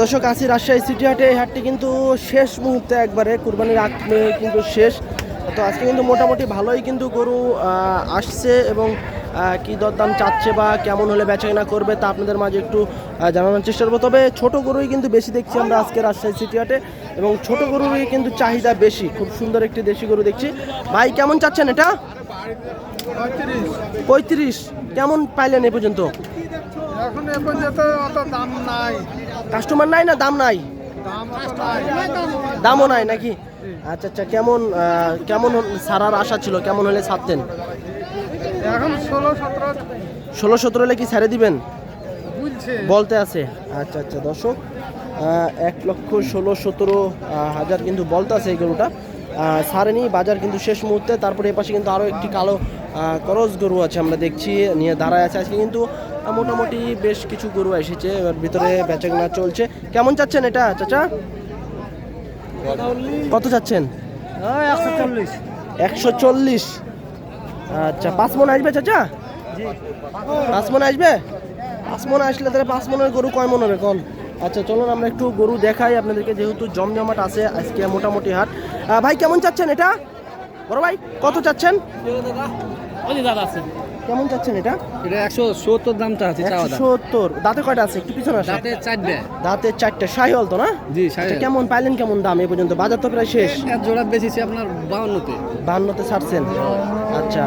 দর্শক আছি রাজশাহী সিটি হাটে এই হাটটি কিন্তু শেষ মুহূর্তে একবারে, কুরবানির আগ কিন্তু শেষ। তো আজকে কিন্তু মোটামুটি ভালোই কিন্তু গরু আসছে এবং কি দরদাম চাচ্ছে বা কেমন হলে বেচাকেনা করবে তা আপনাদের মাঝে একটু জানানোর চেষ্টা করব। তবে ছোটো গরুই কিন্তু বেশি দেখছি আমরা আজকে রাজশাহী সিটি হাটে এবং ছোট গরুরই কিন্তু চাহিদা বেশি। খুব সুন্দর একটি দেশি গরু দেখছি। ভাই, কেমন চাচ্ছেন এটা? পঁয়ত্রিশ। কেমন পাইলেন এ পর্যন্ত? এখন এ পর্যন্ত অত দাম নাই। কাস্টমার নাই না দাম নাই? দামও নাই নাকি? আচ্ছা আচ্ছা কেমন কেমন সারার আশা ছিল? কেমন হলে ছাড়তেন? এখন ষোলো সতেরো। হলে কি ছেড়ে দিবেন? বলতে আছে। আচ্ছা আচ্ছা দর্শক এক লক্ষ ষোলো সতেরো হাজার কিন্তু বলতে আছে এই গরুটা। ছাড়েনি বাজার কিন্তু শেষ মুহূর্তে। তারপরে এপাশে কিন্তু আরও একটি কালো করজ গরু আছে আমরা দেখছি নিয়ে দাঁড়ায় আছে। আজকে কিন্তু মোটামুটি বেশ কিছু গরু এসেছে এবার ভিতরে বেচাকেনা চলছে। কেমন চাচ্ছেন এটা চাচা? কত চাচ্ছেন একশো চল্লিশ। আচ্ছা পাঁচ মন আসবে চাচা? পাঁচ মন আসবে? পাঁচ মন আসলে তাহলে পাঁচ মনের গরু কয় মন হবে কোন আচ্ছা চলুন আমরা একটু গরু দেখাই আপনাদেরকে যেহেতু জমজমাট আছে আজকে মোটামুটি হাট। ভাই কেমন চাচ্ছেন এটা? বড় ভাই কত চাচ্ছেন কেমন চাচ্ছেন এটা? এটা একশো সত্তর দামটা আছে একশো সত্তর। দাঁতে কয়টা আছে? একটু পিছনে আছে দাঁতে চারটে। দাঁতে চারটে। শাহিওল তো না? জি আচ্ছা কেমন পাইলেন কেমন দাম এই পর্যন্ত? বাজার তো প্রায় শেষ। এক জোড়া বেচেছি আপনার বাউন্নতে। বাউন্নতে ছাড়ছেন। আচ্ছা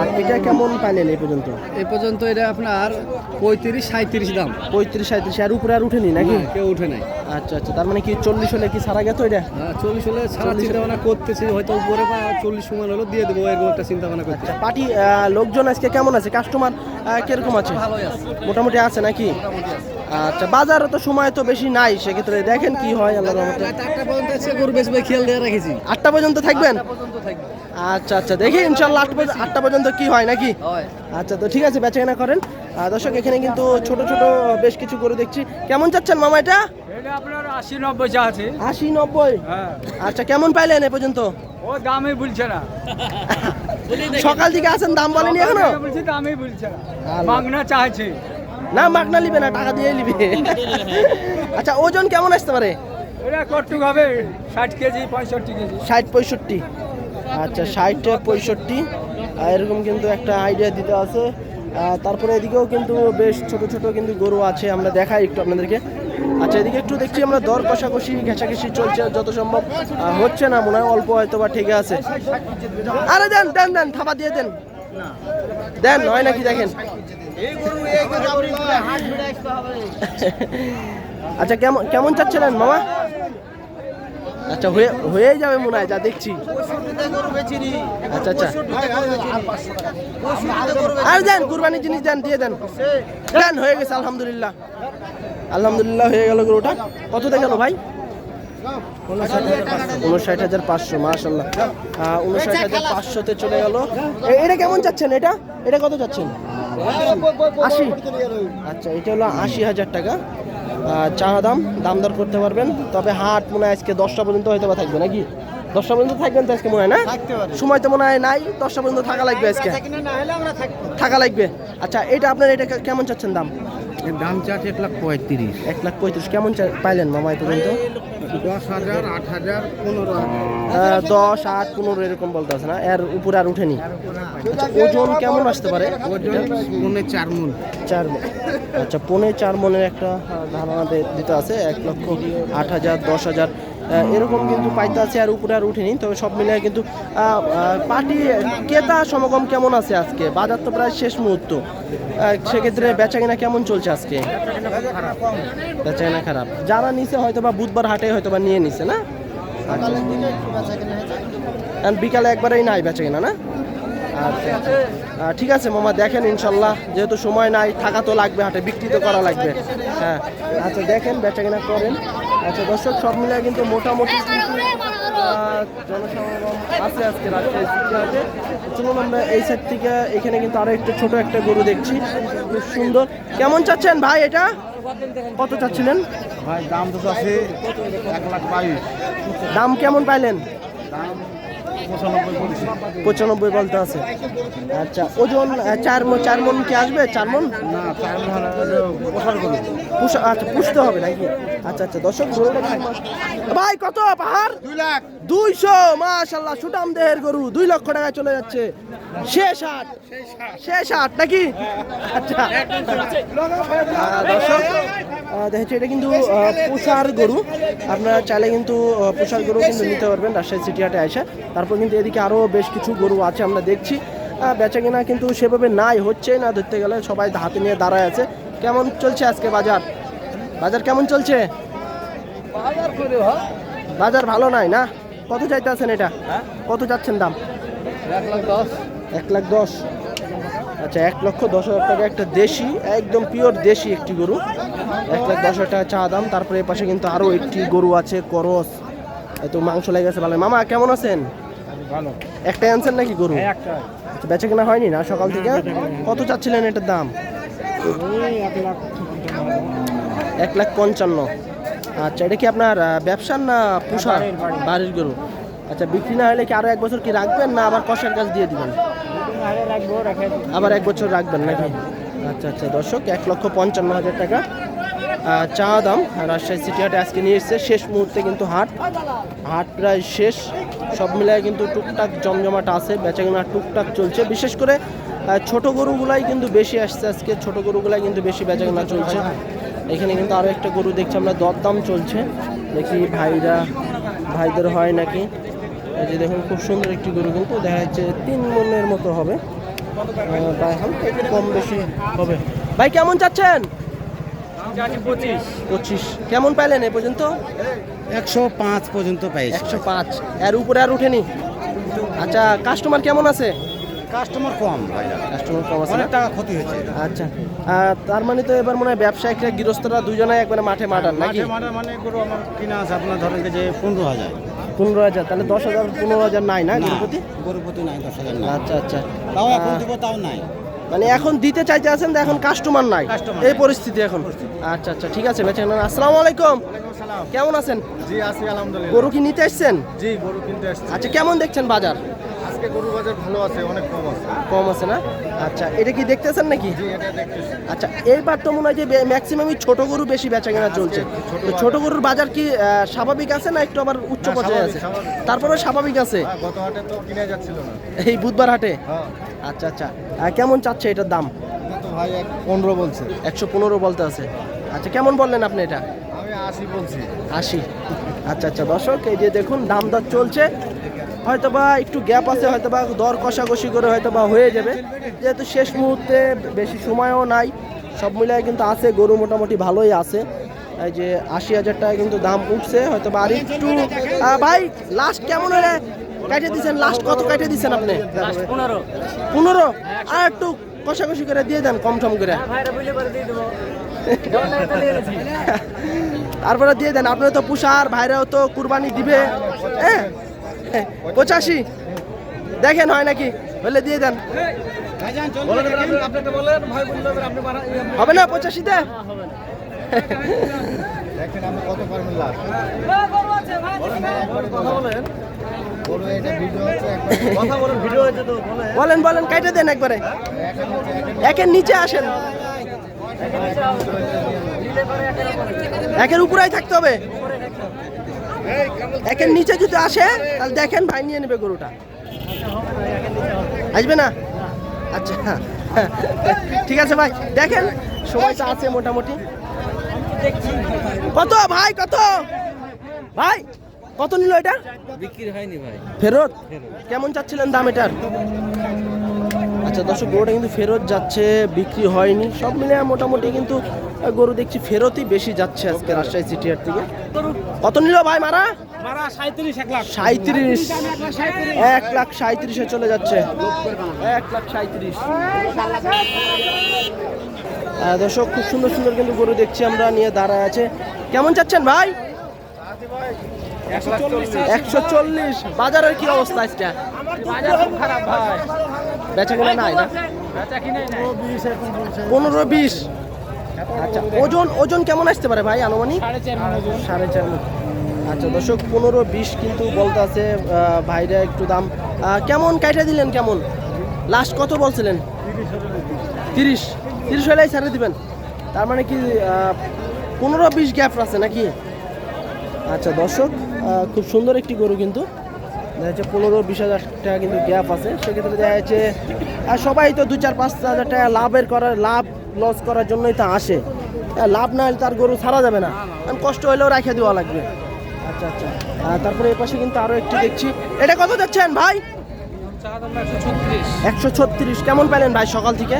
আর এটা কেমন পাইলেন এই পর্যন্ত? এই পর্যন্ত এটা আপনার পঁয়ত্রিশ সাঁত্রিশ দাম। পঁয়ত্রিশ সাঁত্রিশ আর উপরে আর উঠেনি নাকি? কেউ উঠে নাই। আচ্ছা আচ্ছা তার মানে কি চল্লিশ হলে কি সারা গেত এটা চল্লিশ হলে ছাড়া চিন্তা ভাবনা করতেছি হয়তো উপরে বা চল্লিশ সময় হলো দিয়ে দেবো এরকম একটা চিন্তা ভাবনা করতে আচ্ছা পার্টি লোকজন আজকে কেমন আছে? কাস্টমার কীরকম আছে? ভালোই আছে। মোটামুটি আছে নাকি? আচ্ছা বাজারে তো সময় তো বেশি নাই সেক্ষেত্রে দেখেন কি হয় আল্লাহ রহমতে। আটটা পর্যন্ত এসে গরু বেচবে খেয়াল দিয়ে রেখেছি। আটটা পর্যন্ত থাকবেন? আচ্ছা আচ্ছা দেখি ইনশাল্লাহ আট পর্যন্ত- আটটা পর্যন্ত কি হয় নাকি? হয়। আচ্ছা তো ঠিক আছে বেচাকেনা করেন। দর্শক এখানে কিন্তু ছোট ছোট বেশ কিছু করে দেখছি। কেমন চাচ্ছেন মামা এটা? আশি নব্বই চা আছে। আশি নব্বই? হ্যাঁ। আচ্ছা কেমন পাইলেন এ পর্যন্ত? ও দামই বলছে না। সকাল থেকে আছেন দাম বলেনি এখনও? বলছি দামই বলছে না। মাগনা চাইছে। না মাগনা নিবে না টাকা দিয়ে নিবে আচ্ছা ওজন কেমন আসতে পারে? এটা কটুক হবে ষাট কেজি পঁয়ষট্টি কেজি। ষাট পঁয়ষট্টি। আচ্ছা ষাট পঁয়ষট্টি। আর এরকম কিন্তু একটা আইডিয়া দিতে আছে। তারপরে এদিকেও কিন্তু বেশ ছোট ছোট কিন্তু গরু আছে আমরা দেখাই একটু আপনাদেরকে। আচ্ছা এদিকে একটু দেখছি আমরা দর কষাকষি ঘেঁষাঘেঁষি চলছে যত সম্ভব হচ্ছে না মনে হয় অল্প হয়তো বা ঠিক আছে। আরে দেন দেন দেন থাবা দিয়ে দেন। দেন হয় নাকি দেখেন? আচ্ছা কেমন কেমন চাচ্ছিলেন মামা? আচ্ছা হয়ে হয়ে যাবে মনে হয় যা দেখছি। আচ্ছা আচ্ছা। আর দেন কুরবানির জিনিস দেন দিয়ে দেন। দেন হয়ে গেছে আলহামদুলিল্লাহ। আলহামদুলিল্লাহ হয়ে গেল গরুটা। কততে গেল ভাই? উনষাট হাজার পাঁচশো মাশাল্লাহ উনষাট হাজার পাঁচশোতে চলে গেল। এটা কেমন চাচ্ছেন এটা? এটা কত চাচ্ছেন? আশি। আচ্ছা এটা হলো আশি হাজার টাকা। আহ, চা দাম দাম দর করতে পারবেন। তবে হাট মনে হয় আজকে দশটা পর্যন্ত হয়তো বা থাকবে নাকি? দশটা পর্যন্ত থাকবেন তো আজকে মনে হয় না? সময় তো মনে হয় নাই দশটা পর্যন্ত থাকা লাগবে আজকে। থাকা লাগবে। আচ্ছা এটা আপনার এটা কেমন চাচ্ছেন দাম? দাম চাচ্ছে এক লাখ পঁয়ত্রিশ। এক লাখ পঁয়ত্রিশ কেমন চা- পাইলেন মামা এই পর্যন্ত দশ হাজার আট হাজার পনেরো দশ আট পনেরো এরকম বলতে আছে না? এর উপরে আর উঠেনি? ওজন কেমন আসতে পারে? পৌনে চার মন। চার মণ। আচ্ছা পৌনে চার মনের একটা ধারণা দিতে আছে এক লক্ষ আট হাজার দশ হাজার এরকম কিন্তু পাইতে আছে আর উপরে আর উঠেনি। তবে সব মিলিয়ে কিন্তু পার্টি ক্রেতা সমাগম কেমন আছে আজকে? বাজার তো প্রায় শেষ মুহূর্ত। সেক্ষেত্রে বেচা কিনা কেমন চলছে আজকে? বেচা কিনা খারাপ। যারা নিছে হয়তো বা বুধবার হাটে হয়তো বা নিয়ে নিছে না? বিকালে একবারেই নাই বেচা কিনা না? ঠিক আছে মামা দেখেন ইনশাল্লাহ যেহেতু সময় নাই থাকা তো লাগবে হাটে বিক্রি তো করা লাগবে। হ্যাঁ আচ্ছা দেখেন বেচা কেনা করেন। আচ্ছা দর্শক সব মিলে কিন্তু মোটামুটি জনসমাগম আছে আজকে রাজশাহী হাটে। চলুন আমরা এই সাইড থেকে এখানে কিন্তু আরও একটু ছোট একটা গরু দেখছি। খুব সুন্দর। কেমন চাচ্ছেন ভাই এটা? কত চাচ্ছিলেন? ভাই দাম তো আছে এক লাখ বাইশ। দাম কেমন পাইলেন? দাম পঁচানব্বই বলতে আছে। আচ্ছা ওজন চার মন চার মন কি আসবে? চার মন? আচ্ছা পুষতে হবে নাকি? আচ্ছা আচ্ছা দর্শক ভাই। কত পাহাড়? দুই লাখ দুইশো মাশাল্লাহ সুটাম দেহের গরু। দুই লক্ষ টাকায় চলে যাচ্ছে। শেষ হাট। শেষ হাট। নাকি? আচ্ছা। দর্শক দেখছি এটা কিন্তু পোষার গরু। আপনারা চাইলে কিন্তু পোষার গরু কিন্তু নিতে পারবেন রাজশাহী সিটি হাটে এসে তারপর কিন্তু এদিকে আরও বেশ কিছু গরু আছে আমরা দেখছি। বেচা কেনা কিন্তু সেভাবে নাই হচ্ছে না ধরতে গেলে সবাই হাতে নিয়ে দাঁড়ায় আছে। কেমন চলছে আজকে বাজার? বাজার কেমন চলছে? বাজার ভালো নাই না? কত চাইতে আছেন এটা কত যাচ্ছেন দাম? এক লাখ দশ। এক লাখ দশ। আচ্ছা এক লক্ষ দশ হাজার টাকা একটা দেশি একদম পিওর দেশি একটি গরু। এক লাখ দশ হাজার টাকা চা দাম তারপরে এ পাশে কিন্তু আরও একটি গরু আছে করস। এত মাংস লেগে গেছে ভালো। মামা কেমন আছেন? ভালো। একটাই আনছেন নাকি গরু? একটা। আচ্ছা, বেচা কেনা হয়নি না সকাল থেকে? কত চাচ্ছিলেন এটার দাম? এক লাখ পঞ্চান্ন। আচ্ছা এটা কি আপনার ব্যবসার না পুষা? বাড়ির গরু। আচ্ছা বিক্রি না হলে কি আরও এক বছর কি রাখবেন না আবার কষার কাজ দিয়ে দিবেন? আবার এক বছর রাখবেন নাকি? আচ্ছা আচ্ছা দর্শক এক লক্ষ পঞ্চান্ন হাজার টাকা। চা দাম রাজশাহী সিটি হাটে আজকে নিয়ে এসছে। শেষ মুহূর্তে কিন্তু হাট। হাট প্রায় শেষ। সব মিলায় কিন্তু টুকটাক জমজমাট আছে। বেচাকেনা টুকটাক চলছে। বিশেষ করে ছোট গরুগুলাই কিন্তু বেশি আসছে আজকে। ছোট গরুগুলাই কিন্তু বেশি বেচাকেনা চলছে। এখানে কিন্তু আরও একটা গরু দেখছি আমরা। দরদাম চলছে। দেখি ভাইরা, ভাইদের হয় নাকি? এই যে দেখুন, খুব সুন্দর একটি গরু কিন্তু দেখা যাচ্ছে তিন মনের মতো হবে। কম বেশি হবে। ভাই, কেমন চাচ্ছেন? পঁচিশ। পঁচিশ। কেমন পাইলেন এ পর্যন্ত? একশো পাঁচ পর্যন্ত পাইছি। একশো পাঁচ। এর উপরে আর উঠেনি? আচ্ছা কাস্টমার কেমন আছে? কাস্টমার কম কাস্টমার কম আছে টাকা ক্ষতি হয়েছে। আচ্ছা। তার মানে তো এবার মনে হয় ব্যবসায়িকরা গৃহস্থরা দুজনে একবারে মাঠে মাঠান নাকি? মাঠে মানে গরু আমার কিনা আছে আপনার ধরেন যে পনেরো হাজার। পনেরো হাজার। তাহলে দশ হাজার পনেরো হাজার নাই না গৃহপতি গরুপতি নাই দশ হাজার আচ্ছা আচ্ছা। তাও এখন দিব তাও নাই। মানে এখন দিতে চাইতে আছেন এখন কাস্টমার নাই। এই পরিস্থিতি এখন। আচ্ছা আচ্ছা ঠিক আছে বেঁচে আসসালামু আলাইকুম। কেমন আছেন? জি আছি আলহামদুলিল্লাহ। গরু কি নিতে আসছেন জি গরু কিনতে আসছি আচ্ছা কেমন দেখছেন বাজার? আজকে গরু বাজার ভালো আছে অনেক কম আছে। কম আছে না? আচ্ছা এটা কি দেখতেছেন নাকি? জি এটা দেখতেছি। আচ্ছা এইবার তো মনে হয় যে ম্যাক্সিমামই ছোট গরু বেশি বেচা কেনা চলছে। তো ছোট গরুর বাজার কি স্বাভাবিক আছে না একটু আবার উচ্চ পর্যায়ে আছে। তারপরে স্বাভাবিক আছে? হ্যাঁ, গত হাটে তো কিনে যাচ্ছিল না। এই বুধবার হাটে? হ্যাঁ। আচ্ছা আচ্ছা। কেমন চাচ্ছে এটার দাম? ভাই এক পনেরো বলছে। একশো পনেরো বলতে আছে। আচ্ছা কেমন বললেন আপনি এটা? আমি আশি বলছি। আশি। আচ্ছা আচ্ছা দর্শক এই যে দেখুন দাম দর চলছে। হয়তোবা একটু গ্যাপ আছে হয়তোবা দর কষাকষি করে হয়তোবা হয়ে যাবে। যেহেতু শেষ মুহূর্তে বেশি সময়ও নাই সব মিলিয়ে কিন্তু আছে গরু মোটামুটি ভালোই আছে। এই যে আশি হাজার টাকা কিন্তু দাম উঠছে হয়তো বা আর একটু ভাই লাস্ট কেমন হলে? কাটে দিচ্ছেন লাস্ট কত কাটে দিচ্ছেন আপনি? পনেরো। পনেরো? আর একটু কষাকষি করে দিয়ে দেন কম সম করে। ভাইরা বুঝলে করে দিয়ে দেবো তারপরে দিয়ে দেন আপনারা তো পুষার ভাইরাও তো কুরবানি দিবে। হ্যাঁ পঁচাশি। দেখেন হয় নাকি? বলে দিয়ে দেন। হবে না পঁচাশিতে দেখেন আমি কত পারবেন লাভ বলেন বলেন। কাইটে দেন একবারে। একের নিচে আসেন। একের উপরেই থাকতে হবে। একের নিচে যদি আসে, তাহলে দেখেন ভাই নিয়ে নেবে গরুটা। আসবে না? আচ্ছা। ঠিক আছে ভাই, দেখেন সময়টা আছে মোটামুটি। কত ভাই কত? ভাই কত নিল এটা? বিক্রি হয়নি ভাই। ফেরত? কেমন চাচ্ছিলেন দাম এটার? আচ্ছা দর্শক গরুটা কিন্তু ফেরত যাচ্ছে বিক্রি হয়নি। সব মিলে মোটামুটি কিন্তু গরু দেখছি ফেরতই বেশি যাচ্ছে আজকে রাজশাহী সিটি হাট থেকে কত নিল ভাই মারা? মারা সাঁত্রিশ এক লাখ। সাঁত্রিশে চলে যাচ্ছে। এক লাখ সাঁত্রিশ দর্শক খুব সুন্দর সুন্দর কিন্তু গরু দেখছি আমরা নিয়ে দাঁড়ায় আছে। কেমন চাচ্ছেন ভাই? একশো চল্লিশ। বাজারের কি অবস্থা আজকে? খারাপ ভাই। বেচা কেনা নাই না? পনেরো বিশ। আচ্ছা ওজন ওজন কেমন আসতে পারে ভাই আনুমানিক? সাড়ে চার। আচ্ছা দর্শক পনেরো বিশ কিন্তু বলতে আছে ভাইরা একটু দাম। কেমন কাইটা দিলেন কেমন? লাস্ট কত বলছিলেন? তিরিশ। তিরিশ হলেই ছেড়ে দিবেন। তার মানে কি পনেরো বিশ গ্যাপ আছে নাকি? আচ্ছা দর্শক খুব সুন্দর একটি গরু কিন্তু। দেখা যাচ্ছে পনেরো বিশ হাজার টাকা কিন্তু গ্যাপ আছে। সেক্ষেত্রে দেখা যাচ্ছে আর সবাই তো দু চার পাঁচ হাজার টাকা লাভের করার লাভ লস করার জন্যই তো আসে। লাভ না হলে তার গরু ছাড়া যাবে না। কষ্ট হলেও রেখে দেওয়া লাগবে। আচ্ছা আচ্ছা। তারপরে এ পাশে কিন্তু আরও একটি দেখছি। এটা কত যাচ্ছেন ভাই? একশো ছত্রিশ। একশো ছত্রিশ। কেমন পেলেন ভাই সকাল থেকে?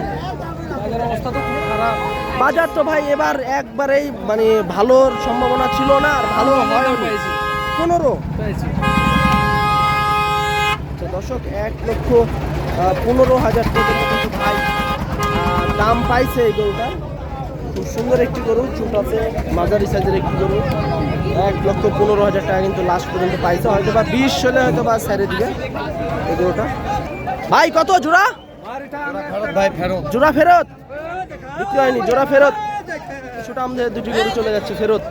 বাজার অবস্থা তো খুব খারাপ। বাজার তো ভাই এবার একবারেই মানে ভালোর সম্ভাবনা ছিল না আর ভালো হয় পনেরো? দর্শক এক লক্ষ পনেরো হাজার কিন্তু ভাই দাম পাইছে এই গরুটা। খুব সুন্দর একটি গরু চুট আছে মাঝারি সাইজের একটি গরু। এক লক্ষ পনেরো হাজার টাকা কিন্তু লাস্ট পর্যন্ত পাইছে। হয়তো বা বিশ হলে হয়তো বা ছেড়ে দিবে এই গরুটা। ভাই কত জোড়া? ভাই ফেরত। জোড়া ফেরত? বিক্রি হয়নি জোড়া ফেরত। কিছুটা আমাদের দুটি গরু চলে যাচ্ছে ফেরত।